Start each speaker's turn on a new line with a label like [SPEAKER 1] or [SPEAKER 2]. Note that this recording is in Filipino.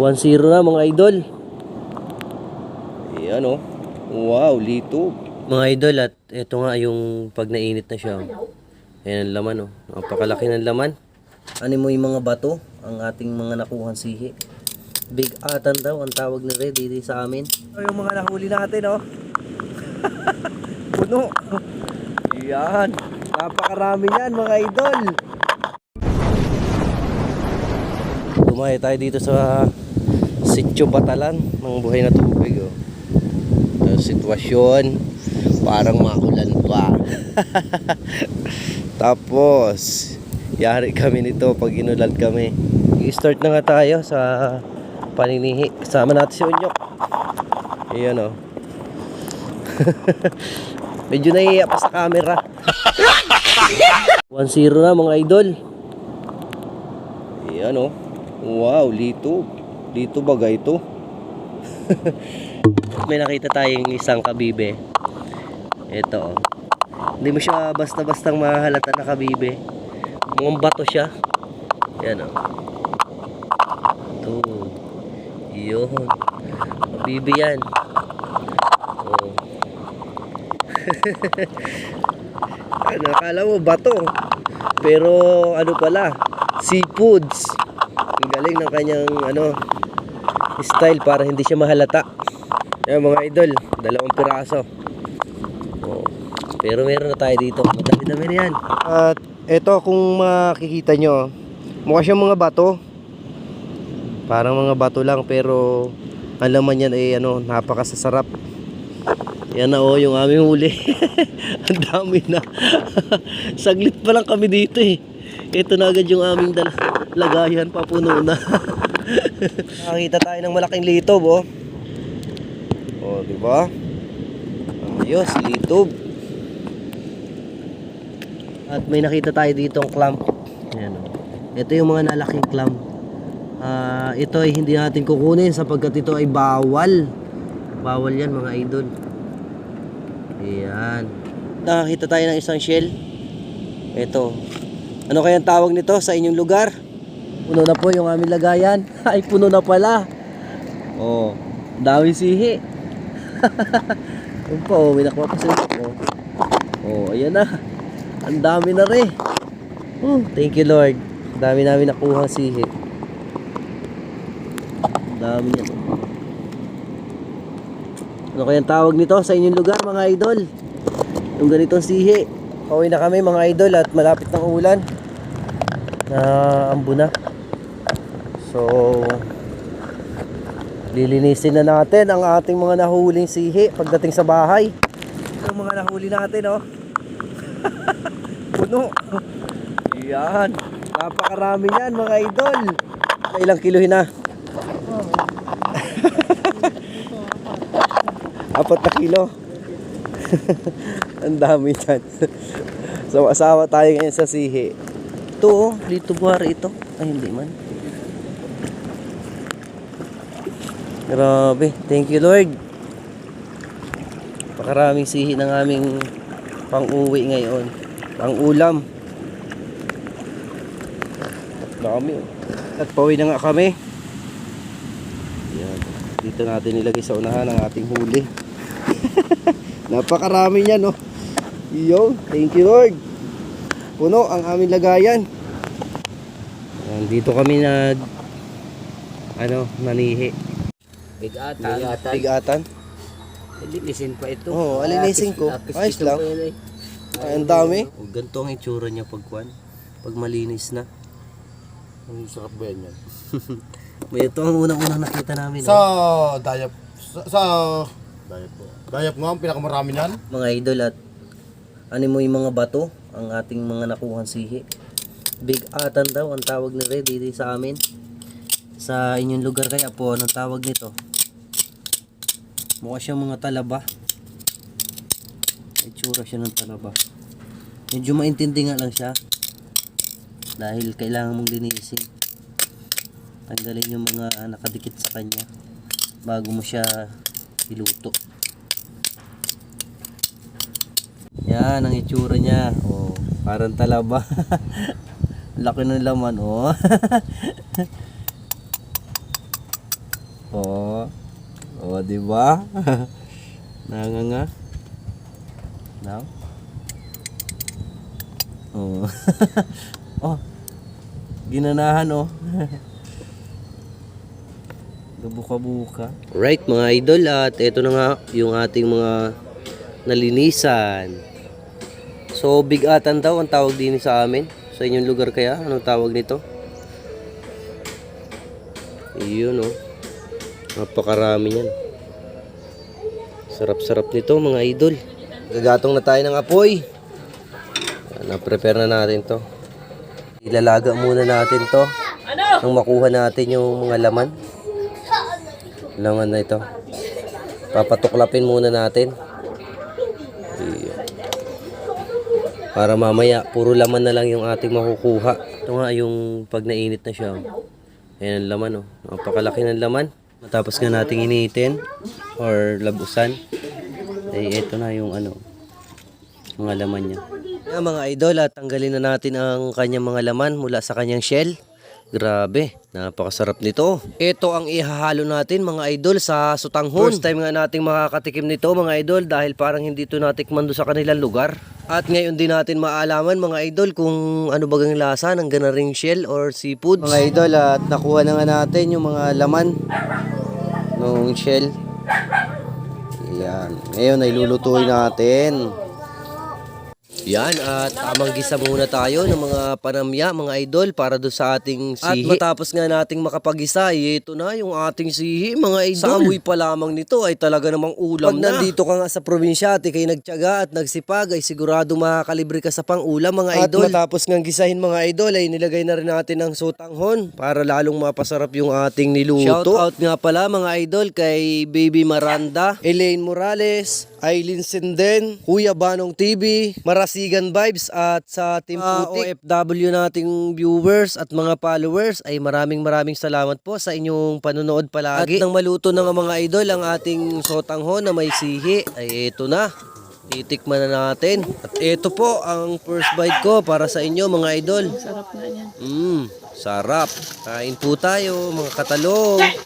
[SPEAKER 1] 1-0 na mga idol. Ayan oh. Wow, lito. Mga idol at ito nga yung pag nainit na siya. oh. Ayan ang laman oh. Napakalaki ng laman. Ano mo yung mga bato? Ang ating mga nakuhang sihi. Big atan daw ang tawag ni Red dito sa amin. Oh, yung mga nahuli natin oh. Puno. Yan. Napakarami yan mga idol. Dumayo tayo dito sa Sitio Batalan ng buhay na tubig. Oh. Ang sitwasyon, parang maulan pa. Tapos, yari kami nito pag inulan kami. I-start na nga tayo sa paninihi. Kasama natin si Unyok. Ayan oh. Medyo nahiya pa sa camera. 1-0 na mga idol. Ayan oh. Wow, lito. Lito bagay ito. May nakita tayong isang kabibe. Ito oh. Hindi mo siya basta-bastang mahalata na kabibe. Mukhang bato siya. Ayan oh. Ito. Yun. Kabibe yan. Oh. ano, akala mo bato. Pero ano pala, seafoods. Ang galing ng kanyang ano style para hindi siya mahalata. Ayan mga idol, dalawang piraso. Oh. Pero meron na tayo dito. Madami-dami na yan. At ito kung makikita nyo, mukha siyang mga bato. Parang mga bato lang pero ang laman yan ay ano, napakasasarap. Yan na oh, yung aming huli. Ang dami na. Saglit pa lang kami dito eh. Ito na agad yung aming lagayan, papuno na. Nakakita tayo ng malaking litob oh. Oh, di ba? Ayos, litob. At may nakita tayo dito ang clam. Ayan oh. Ito yung mga nalaking clam. Ah, ito ay hindi natin kukunin sapagkat ito ay bawal. Bawal yan mga idol. Ayan. Nakakita tayo ng isang shell. Ito. Ano kayang tawag nito sa inyong lugar? Puno na po yung aming lagayan. Ay, puno na pala. Oh, dami sihi. Yun po, may nakuha pa sila. Oh. oh, ayan na. Ang dami na rin. Oh, thank you Lord. Dami namin nakuha sihi. Dami yan. Ano kayang tawag nito sa inyong lugar mga idol? Yung ganitong sihi. Pauwi na kami mga idol at malapit ng ulan. Na ambo na. So, lilinisin na natin ang ating mga nahuling sihi pagdating sa bahay. Yung mga nahuli natin, oh. Puno. Yan. Napakarami yan, mga idol. Ilang kilohin na? Apat na kilo. Ang dami dyan. so, asawa tayo ngayon sa sihi. Ito, oh. Dito buhari ito. Ay, hindi man. Grabe. Thank you, Lord. Pakaraming sihi ng aming pang-uwi ngayon. Pang-ulam. Dami. oh. At pauwi na nga kami. Yan. Dito natin nilagay sa unahan ang ating huli. Napakarami niyan, no? Yo, thank you, Lord. Puno ang aming lagayan. Yan, dito kami nag ano, nanihi.
[SPEAKER 2] Bigatan.
[SPEAKER 1] Bigatan.
[SPEAKER 2] Linisin pa ito.
[SPEAKER 1] Oo, alinisin ko. Ayos lang.
[SPEAKER 2] eh.
[SPEAKER 1] Ay, ang dami. Ganito ang itsura niya pag kwan. Pag malinis na.
[SPEAKER 3] Ang sarap ba yan yan?
[SPEAKER 1] May ito ang unang-unang nakita namin.
[SPEAKER 3] Sa
[SPEAKER 1] no?
[SPEAKER 3] Dayap, sa, sa Dayap po. Dayap nga ang pinakamarami niyan.
[SPEAKER 1] Mga idol at ano mo yung mga bato ang ating mga nakuhang sihi. Big atan daw ang tawag ni Red dito sa amin. Sa inyong lugar kaya po, anong tawag nito? Mukha siyang mga talaba. Itsura siya ng talaba. Medyo maintindi nga lang siya. Dahil kailangan mong linisin. Tanggalin yung mga nakadikit sa kanya bago mo siya iluto. Yan ang itsura niya. Oh, parang talaba. Laki ng laman, oh. Oo. Oo, di ba? Nanganga. Now? Oo. oh. Ginanahan oh. Gabuka-buka. Right mga idol at ito na nga yung ating mga nalinisan. So bigatan daw ang tawag din sa amin. Sa inyong lugar kaya? Anong tawag nito? Iyon oh. Napakarami yan. Sarap-sarap nito mga idol. Gagatong na tayo ng apoy. Na-prepare na natin to. Ilalaga muna natin to. Nang makuha natin yung mga laman. Laman na ito. Papatuklapin muna natin. Para mamaya, puro laman na lang yung ating makukuha. Ito nga yung pag nainit na siya. Ayan ang laman oh. Napakalaki ng laman. Matapos nga nating initin or labusan, ay ito na yung ano, mga laman niya. Yan mga idol at tanggalin na natin ang kanyang mga laman mula sa kanyang shell. Grabe, napakasarap nito. Ito ang ihahalo natin mga idol sa sutanghon. First time nga nating makakatikim nito mga idol dahil parang hindi ito natikman doon sa kanilang lugar. At ngayon din natin maalaman mga idol kung ano bagang lasa ng ganaring shell or seafood. Mga idol at nakuha na nga natin yung mga laman ng shell. Yan. Ngayon ay lulutuin natin. Yan at tamang gisa muna tayo ng mga panamya mga idol para do sa ating sihi. At matapos nga nating makapagisa, ay ito na yung ating sihi mga idol. Sa amoy pa lamang nito ay talaga namang ulam Pag na. nandito ka nga sa probinsya at ikay nagtyaga at nagsipag ay sigurado makakalibre ka sa pang-ulam mga idol. At matapos nga gisahin mga idol ay nilagay na rin natin ang sutanghon para lalong mapasarap yung ating niluto. Shout out nga pala mga idol kay Baby Maranda, Elaine Morales, Aileen Senden, Kuya Banong TV, Marasigan Vibes at sa Team Putik, OFW nating viewers at mga followers ay maraming maraming salamat po sa inyong panonood palagi. At nang maluto nga mga idol ang ating sotanghon na may sihi ay ito na. Titikman na natin. At ito po ang first bite ko para sa inyo mga idol. Sarap na yan. Mmm, sarap. Kain po tayo mga katalong.